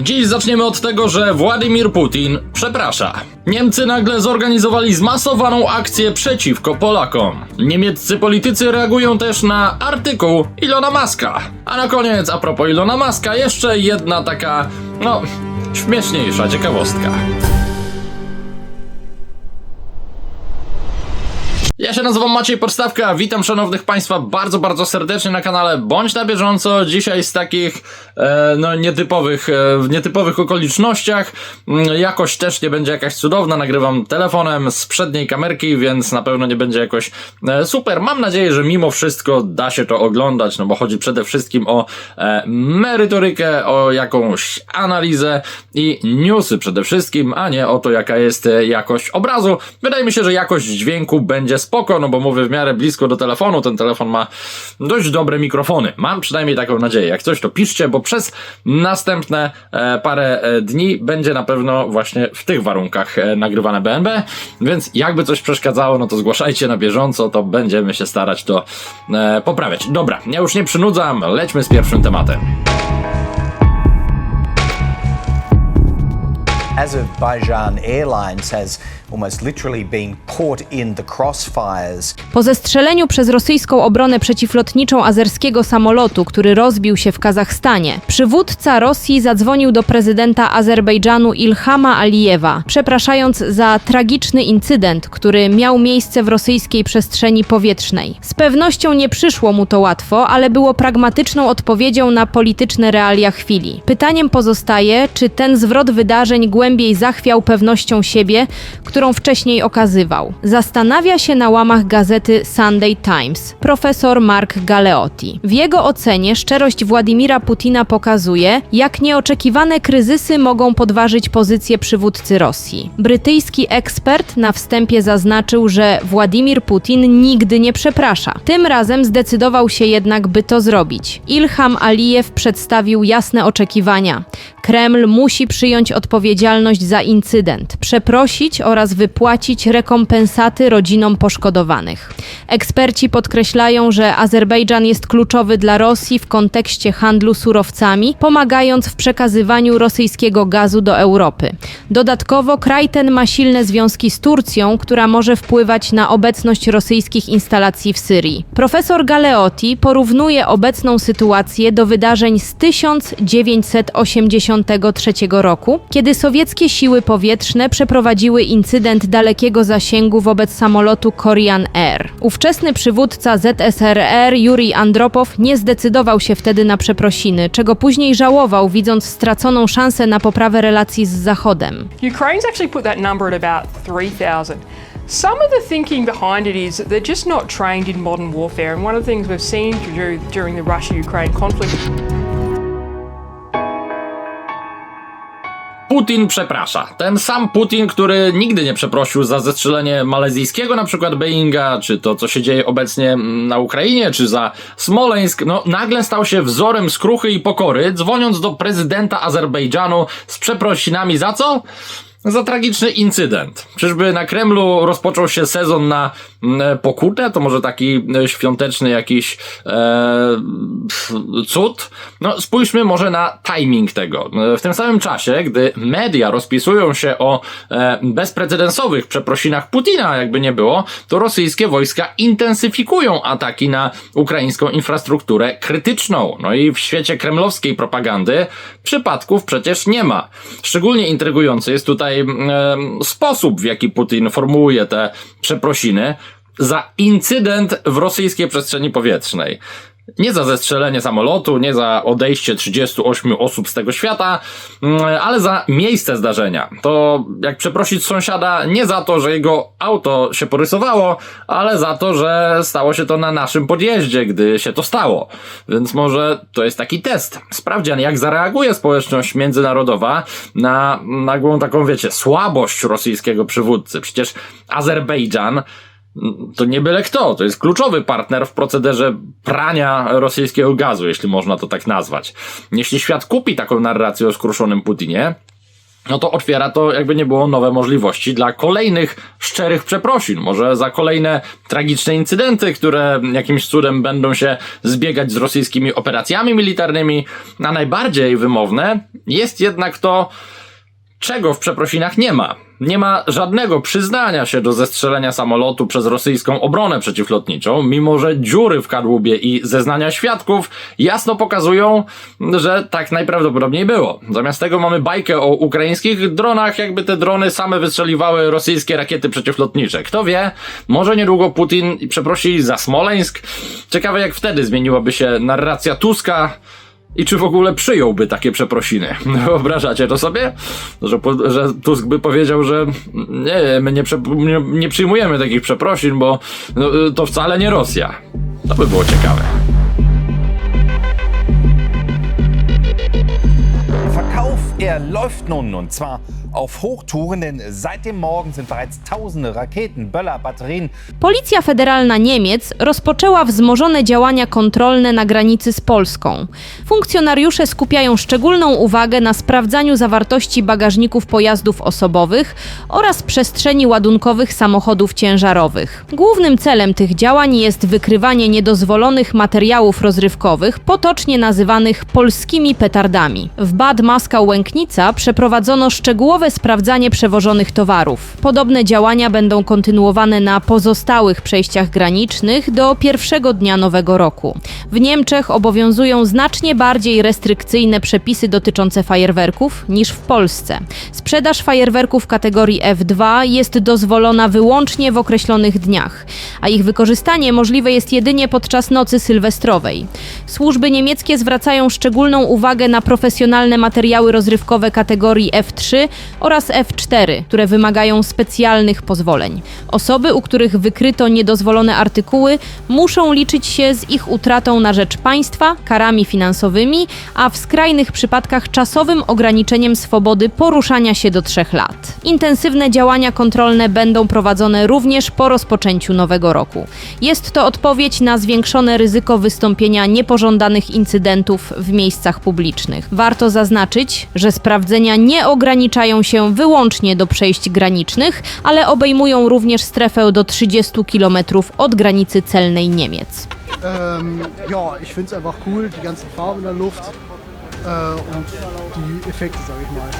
Dziś zaczniemy od tego, że Władimir Putin przeprasza. Niemcy nagle zorganizowali zmasowaną akcję przeciwko Polakom. Niemieccy politycy reagują też na artykuł Ilona Maska. A na koniec, a propos Ilona Maska, jeszcze jedna taka, no, śmieszniejsza ciekawostka. Ja się nazywam Maciej Podstawka, witam szanownych Państwa bardzo, bardzo serdecznie na kanale Bądź na bieżąco. Dzisiaj z takich, e, no nietypowych, e, w nietypowych okolicznościach. Mm, Jakość też nie będzie jakaś cudowna, nagrywam telefonem z przedniej kamerki, więc na pewno nie będzie jakoś e, super. Mam nadzieję, że mimo wszystko da się to oglądać, no bo chodzi przede wszystkim o e, merytorykę, o jakąś analizę i newsy przede wszystkim, a nie o to jaka jest e, jakość obrazu. Wydaje mi się, że jakość dźwięku będzie spoko, no bo mówię w miarę blisko do telefonu, ten telefon ma dość dobre mikrofony. Mam przynajmniej taką nadzieję. Jak coś to piszcie, bo przez następne e, parę e, dni będzie na pewno właśnie w tych warunkach e, nagrywane BNB, więc jakby coś przeszkadzało, no to zgłaszajcie na bieżąco, to będziemy się starać to poprawiać. Dobra, ja już nie przynudzam, lećmy z pierwszym tematem. Azerbaijan Airlines has Po zestrzeleniu przez rosyjską obronę przeciwlotniczą azerskiego samolotu, który rozbił się w Kazachstanie, przywódca Rosji zadzwonił do prezydenta Azerbejdżanu Ilhama Alijewa, przepraszając za tragiczny incydent, który miał miejsce w rosyjskiej przestrzeni powietrznej. Z pewnością nie przyszło mu to łatwo, ale było pragmatyczną odpowiedzią na polityczne realia chwili. Pytaniem pozostaje, czy ten zwrot wydarzeń głębiej zachwiał pewnością siebie, którą wcześniej okazywał. Zastanawia się na łamach gazety Sunday Times profesor Mark Galeotti. W jego ocenie szczerość Władimira Putina pokazuje, jak nieoczekiwane kryzysy mogą podważyć pozycję przywódcy Rosji. Brytyjski ekspert na wstępie zaznaczył, że Władimir Putin nigdy nie przeprasza. Tym razem zdecydował się jednak, by to zrobić. Ilham Alijew przedstawił jasne oczekiwania. Kreml musi przyjąć odpowiedzialność za incydent, przeprosić oraz wypłacić rekompensaty rodzinom poszkodowanych. Eksperci podkreślają, że Azerbejdżan jest kluczowy dla Rosji w kontekście handlu surowcami, pomagając w przekazywaniu rosyjskiego gazu do Europy. Dodatkowo kraj ten ma silne związki z Turcją, która może wpływać na obecność rosyjskich instalacji w Syrii. Profesor Galeotti porównuje obecną sytuację do wydarzeń z 1983 roku, kiedy sowieckie siły powietrzne przeprowadziły incydent dalekiego zasięgu wobec samolotu Korean Air. Ówczesny przywódca ZSRR Jurij Andropow nie zdecydował się wtedy na przeprosiny, czego później żałował, widząc straconą szansę na poprawę relacji z Zachodem. Ukraine's actually put that number at about 3,000. Some of the thinking behind it is that they're just not trained in modern warfare, and one of the things we've seen dur- during the Russia Ukraine conflict Putin przeprasza. Ten sam Putin, który nigdy nie przeprosił za zestrzelenie malezyjskiego na przykład Boeinga, czy to co się dzieje obecnie na Ukrainie, czy za Smoleńsk, no nagle stał się wzorem skruchy i pokory, dzwoniąc do prezydenta Azerbejdżanu z przeprosinami za co? Za tragiczny incydent. Czyżby na Kremlu rozpoczął się sezon na mm, pokutę? To może taki e, świąteczny jakiś e, cud? No spójrzmy może na timing tego. E, W tym samym czasie, gdy media rozpisują się o e, bezprecedensowych przeprosinach Putina, jakby nie było, to rosyjskie wojska intensyfikują ataki na ukraińską infrastrukturę krytyczną. No i w świecie kremlowskiej propagandy przypadków przecież nie ma. Szczególnie intrygujący jest tutaj em, sposób, w jaki Putin formułuje te przeprosiny za incydent w rosyjskiej przestrzeni powietrznej. Nie za zestrzelenie samolotu, nie za odejście 38 osób z tego świata, mm, ale za miejsce zdarzenia. To jak przeprosić sąsiada nie za to, że jego auto się porysowało, ale za to, że stało się to na naszym podjeździe, gdy się to stało. Więc może to jest taki test. Sprawdzian, jak zareaguje społeczność międzynarodowa na nagłą taką, wiecie, słabość rosyjskiego przywódcy. Przecież Azerbejdżan to nie byle kto, to jest kluczowy partner w procederze prania rosyjskiego gazu, jeśli można to tak nazwać. Jeśli świat kupi taką narrację o skruszonym Putinie, no to otwiera to, jakby nie było, nowe możliwości dla kolejnych szczerych przeprosin. Może za kolejne tragiczne incydenty, które jakimś cudem będą się zbiegać z rosyjskimi operacjami militarnymi. A najbardziej wymowne jest jednak to, czego w przeprosinach nie ma. Nie ma żadnego przyznania się do zestrzelenia samolotu przez rosyjską obronę przeciwlotniczą, mimo że dziury w kadłubie i zeznania świadków jasno pokazują, że tak najprawdopodobniej było. Zamiast tego mamy bajkę o ukraińskich dronach, jakby te drony same wystrzeliwały rosyjskie rakiety przeciwlotnicze. Kto wie, może niedługo Putin przeprosi za Smoleńsk. Ciekawe jak wtedy zmieniłaby się narracja Tuska, i czy w ogóle przyjąłby takie przeprosiny? Wyobrażacie to sobie? Że, że Tusk by powiedział, że nie, my nie, prze, nie, nie przyjmujemy takich przeprosin, bo no, to wcale nie Rosja. To by było ciekawe. Verkauf, er läuft nun und zwar auf Hochtouren, denn seit dem Morgen sind bereits tausende Raketen, Böller, Batterien Policja Federalna Niemiec rozpoczęła wzmożone działania kontrolne na granicy z Polską. Funkcjonariusze skupiają szczególną uwagę na sprawdzaniu zawartości bagażników pojazdów osobowych oraz przestrzeni ładunkowych samochodów ciężarowych. Głównym celem tych działań jest wykrywanie niedozwolonych materiałów rozrywkowych, potocznie nazywanych polskimi petardami. W Bad Maskał-Łęknica przeprowadzono szczegółowe sprawdzanie przewożonych towarów. Podobne działania będą kontynuowane na pozostałych przejściach granicznych do pierwszego dnia nowego roku. W Niemczech obowiązują znacznie bardziej restrykcyjne przepisy dotyczące fajerwerków niż w Polsce. Sprzedaż fajerwerków kategorii F2 jest dozwolona wyłącznie w określonych dniach, a ich wykorzystanie możliwe jest jedynie podczas nocy sylwestrowej. Służby niemieckie zwracają szczególną uwagę na profesjonalne materiały rozrywkowe kategorii F3 oraz F4, które wymagają specjalnych pozwoleń. Osoby, u których wykryto niedozwolone artykuły, muszą liczyć się z ich utratą na rzecz państwa, karami finansowymi, a w skrajnych przypadkach czasowym ograniczeniem swobody poruszania się do trzech lat. Intensywne działania kontrolne będą prowadzone również po rozpoczęciu nowego roku. Jest to odpowiedź na zwiększone ryzyko wystąpienia niepożądanych incydentów w miejscach publicznych. Warto zaznaczyć, że sprawdzenia nie ograniczają się wyłącznie do przejść granicznych, ale obejmują również strefę do 30 km od granicy celnej Niemiec. Ähm, ja, ich finde einfach cool, die ganzen Farben in der Luft äh, und die Effekte, sage ich mal.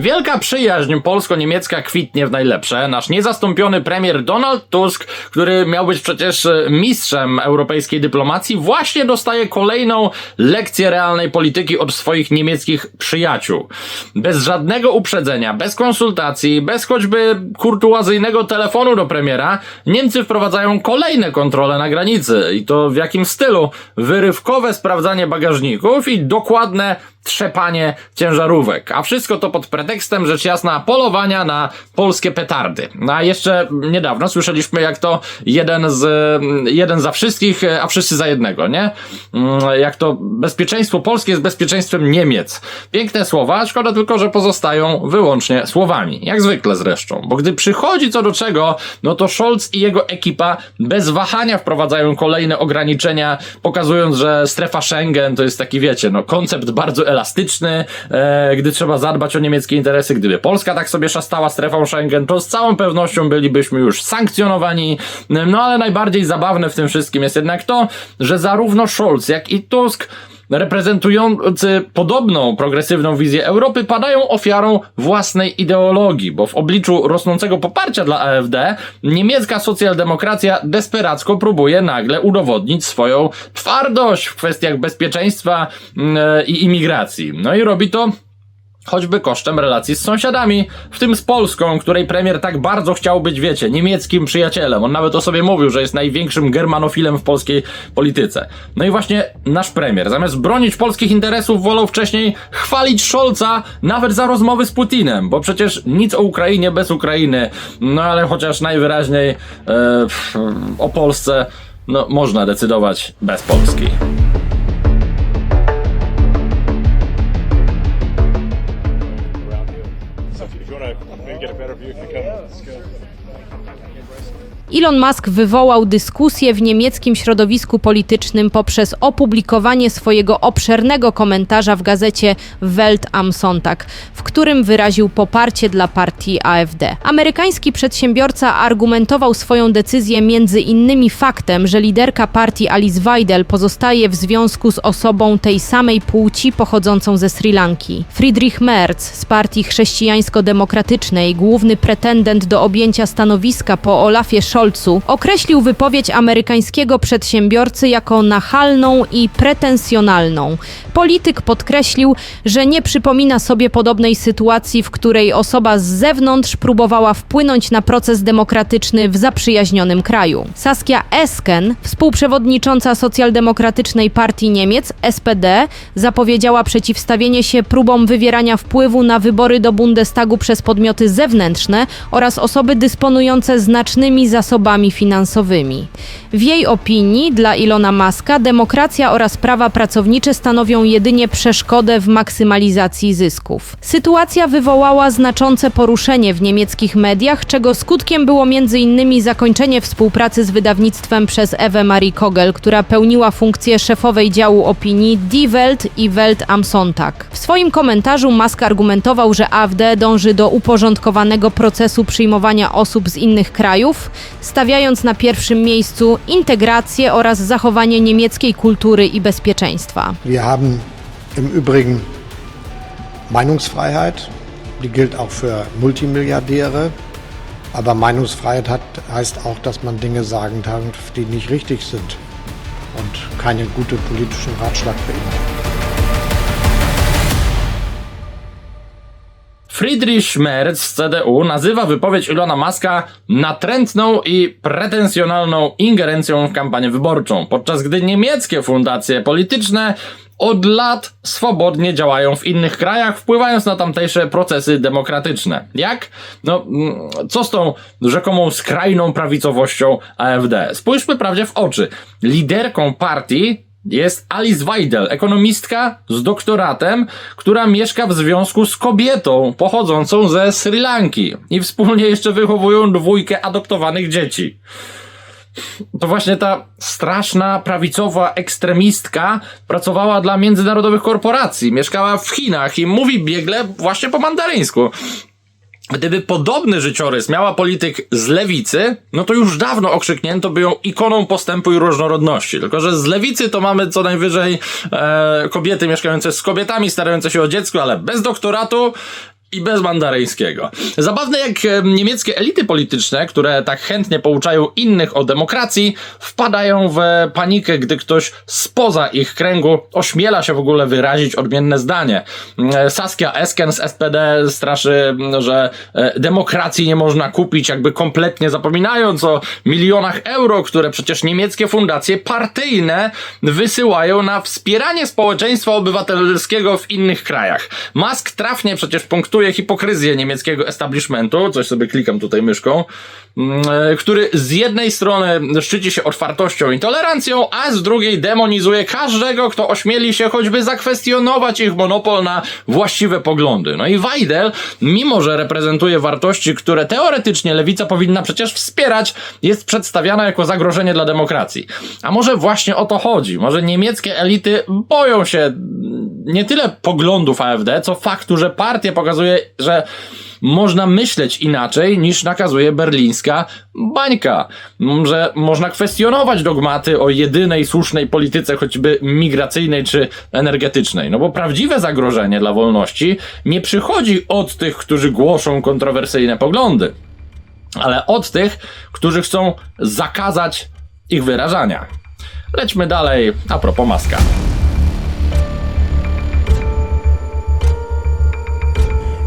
Wielka przyjaźń polsko-niemiecka kwitnie w najlepsze. Nasz niezastąpiony premier Donald Tusk, który miał być przecież mistrzem europejskiej dyplomacji, właśnie dostaje kolejną lekcję realnej polityki od swoich niemieckich przyjaciół. Bez żadnego uprzedzenia, bez konsultacji, bez choćby kurtuazyjnego telefonu do premiera, Niemcy wprowadzają kolejne kontrole na granicy. I to w jakim stylu? Wyrywkowe sprawdzanie bagażników i dokładne trzepanie ciężarówek. A wszystko to pod pretekstem, rzecz jasna, polowania na polskie petardy. No a jeszcze niedawno słyszeliśmy, jak to jeden z, jeden za wszystkich, a wszyscy za jednego, nie? Mm, Jak to bezpieczeństwo polskie jest bezpieczeństwem Niemiec. Piękne słowa, szkoda tylko, że pozostają wyłącznie słowami. Jak zwykle zresztą. Bo gdy przychodzi co do czego, no to Scholz i jego ekipa bez wahania wprowadzają kolejne ograniczenia, pokazując, że strefa Schengen to jest taki, wiecie, no koncept bardzo elastyczny, e, gdy trzeba zadbać o niemieckie interesy. Gdyby Polska tak sobie szastała strefą Schengen, to z całą pewnością bylibyśmy już sankcjonowani. No ale najbardziej zabawne w tym wszystkim jest jednak to, że zarówno Scholz, jak i Tusk reprezentujący podobną progresywną wizję Europy padają ofiarą własnej ideologii, bo w obliczu rosnącego poparcia dla AfD niemiecka socjaldemokracja desperacko próbuje nagle udowodnić swoją twardość w kwestiach bezpieczeństwa mm, e, i imigracji. No i robi to choćby kosztem relacji z sąsiadami, w tym z Polską, której premier tak bardzo chciał być, wiecie, niemieckim przyjacielem. On nawet o sobie mówił, że jest największym germanofilem w polskiej polityce. No i właśnie nasz premier, zamiast bronić polskich interesów, wolał wcześniej chwalić Scholza nawet za rozmowy z Putinem, bo przecież nic o Ukrainie bez Ukrainy. No ale chociaż najwyraźniej e, o Polsce no, można decydować bez Polski. Elon Musk wywołał dyskusję w niemieckim środowisku politycznym poprzez opublikowanie swojego obszernego komentarza w gazecie Welt am Sonntag, w którym wyraził poparcie dla partii AfD. Amerykański przedsiębiorca argumentował swoją decyzję między innymi faktem, że liderka partii Alice Weidel pozostaje w związku z osobą tej samej płci pochodzącą ze Sri Lanki. Friedrich Merz z partii chrześcijańsko-demokratycznej, główny pretendent do objęcia stanowiska po Olafie Scholzu, określił wypowiedź amerykańskiego przedsiębiorcy jako nachalną i pretensjonalną. Polityk podkreślił, że nie przypomina sobie podobnej sytuacji, w której osoba z zewnątrz próbowała wpłynąć na proces demokratyczny w zaprzyjaźnionym kraju. Saskia Esken, współprzewodnicząca socjaldemokratycznej partii Niemiec SPD, zapowiedziała przeciwstawienie się próbom wywierania wpływu na wybory do Bundestagu przez podmioty zewnętrzne oraz osoby dysponujące znacznymi zasobami finansowymi. W jej opinii dla Ilona Maska demokracja oraz prawa pracownicze stanowią jedynie przeszkodę w maksymalizacji zysków. Sytuacja wywołała znaczące poruszenie w niemieckich mediach, czego skutkiem było m.in. zakończenie współpracy z wydawnictwem przez Ewę Marie Kogel, która pełniła funkcję szefowej działu opinii Die Welt i Welt am Sonntag. W swoim komentarzu Musk argumentował, że AfD dąży do uporządkowanego procesu przyjmowania osób z innych krajów, stawiając na pierwszym miejscu integrację oraz zachowanie niemieckiej kultury i bezpieczeństwa. Wir haben im Übrigen Meinungsfreiheit, die gilt auch für Multimilliardäre. Aber Meinungsfreiheit hat, heißt auch, dass man Dinge sagen darf, die nicht richtig sind und keinen guten politischen Ratschlag beinhalten. Friedrich Merz z CDU nazywa wypowiedź Ilona Maska natrętną i pretensjonalną ingerencją w kampanię wyborczą, podczas gdy niemieckie fundacje polityczne od lat swobodnie działają w innych krajach, wpływając na tamtejsze procesy demokratyczne. Jak? No, mm, co z tą rzekomą skrajną prawicowością AfD? Spójrzmy prawdzie w oczy. Liderką partii jest Alice Weidel, ekonomistka z doktoratem, która mieszka w związku z kobietą pochodzącą ze Sri Lanki i wspólnie jeszcze wychowują dwójkę adoptowanych dzieci. To właśnie ta straszna prawicowa ekstremistka pracowała dla międzynarodowych korporacji, mieszkała w Chinach i mówi biegle właśnie po mandaryńsku. Gdyby podobny życiorys miała polityk z lewicy, no to już dawno okrzyknięto by ją ikoną postępu i różnorodności. Tylko, że z lewicy to mamy co najwyżej e, kobiety mieszkające z kobietami, starające się o dziecko, ale bez doktoratu i bez mandaryńskiego. Zabawne jak niemieckie elity polityczne, które tak chętnie pouczają innych o demokracji, wpadają w panikę, gdy ktoś spoza ich kręgu ośmiela się w ogóle wyrazić odmienne zdanie. E, Saskia Esken z SPD straszy, że e, demokracji nie można kupić, jakby kompletnie zapominając o milionach euro, które przecież niemieckie fundacje partyjne wysyłają na wspieranie społeczeństwa obywatelskiego w innych krajach. Musk trafnie przecież punktuje hipokryzję niemieckiego establishmentu, coś sobie klikam tutaj myszką, mm, e, który z jednej strony szczyci się otwartością i tolerancją, a z drugiej demonizuje każdego, kto ośmieli się choćby zakwestionować ich monopol na właściwe poglądy. No i Weidel, mimo że reprezentuje wartości, które teoretycznie lewica powinna przecież wspierać, jest przedstawiana jako zagrożenie dla demokracji. A może właśnie o to chodzi? Może niemieckie elity boją się nie tyle poglądów AfD, co faktu, że partia pokazuje, że można myśleć inaczej niż nakazuje berlińska bańka. Że można kwestionować dogmaty o jedynej słusznej polityce, choćby migracyjnej czy energetycznej. No bo prawdziwe zagrożenie dla wolności nie przychodzi od tych, którzy głoszą kontrowersyjne poglądy, ale od tych, którzy chcą zakazać ich wyrażania. Lećmy dalej a propos maska.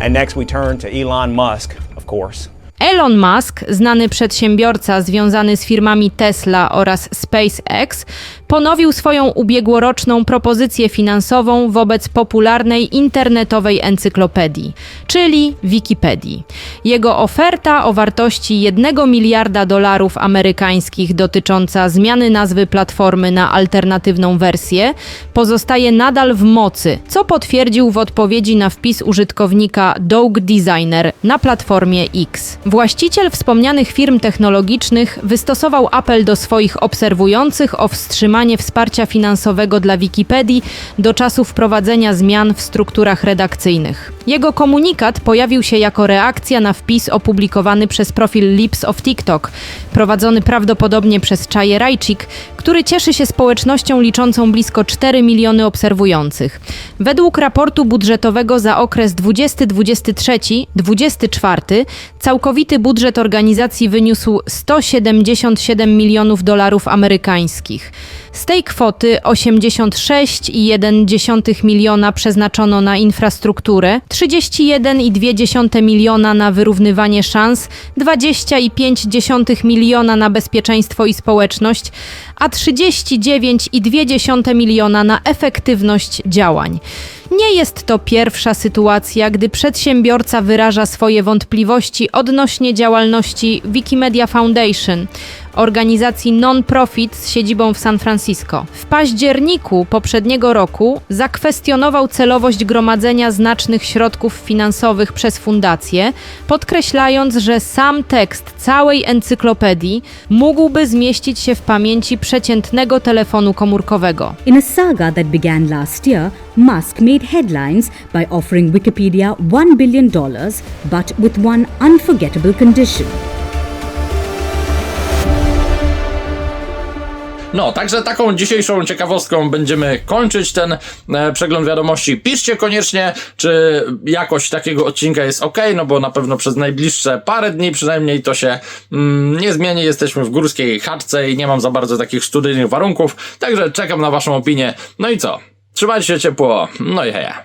And next, we turn to Elon Musk, of course. Elon Musk, znany przedsiębiorca związany z firmami Tesla oraz SpaceX, ponowił swoją ubiegłoroczną propozycję finansową wobec popularnej internetowej encyklopedii, czyli Wikipedii. Jego oferta o wartości 1 miliarda dolarów amerykańskich dotycząca zmiany nazwy platformy na alternatywną wersję pozostaje nadal w mocy, co potwierdził w odpowiedzi na wpis użytkownika Dog Designer na platformie X. Właściciel wspomnianych firm technologicznych wystosował apel do swoich obserwujących o wstrzymanie wsparcia finansowego dla Wikipedii do czasu wprowadzenia zmian w strukturach redakcyjnych. Jego komunikat pojawił się jako reakcja na wpis opublikowany przez profil Lips of TikTok, prowadzony prawdopodobnie przez Czaje Rajcik, który cieszy się społecznością liczącą blisko 4 miliony obserwujących. Według raportu budżetowego za okres 2023-2024 całkowity budżet organizacji wyniósł 177 milionów dolarów amerykańskich. Z tej kwoty 86,1 miliona przeznaczono na infrastrukturę, 31,2 miliona na wyrównywanie szans, 20,5 miliona na bezpieczeństwo i społeczność, a 39,2 miliona na efektywność działań. Nie jest to pierwsza sytuacja, gdy przedsiębiorca wyraża swoje wątpliwości odnośnie działalności Wikimedia Foundation, organizacji non-profit z siedzibą w San Francisco. W październiku poprzedniego roku zakwestionował celowość gromadzenia znacznych środków finansowych przez fundację, podkreślając, że sam tekst całej encyklopedii mógłby zmieścić się w pamięci przeciętnego telefonu komórkowego. In a saga that began last year, Musk made headlines by offering Wikipedia $1 billion, but with one unforgettable condition. No, także taką dzisiejszą ciekawostką będziemy kończyć ten e, przegląd wiadomości. Piszcie koniecznie, czy jakość takiego odcinka jest ok, no bo na pewno przez najbliższe parę dni przynajmniej to się mm, nie zmieni. Jesteśmy w górskiej chatce i nie mam za bardzo takich studyjnych warunków, także czekam na waszą opinię. No i co? Trzymajcie się ciepło, no i heja.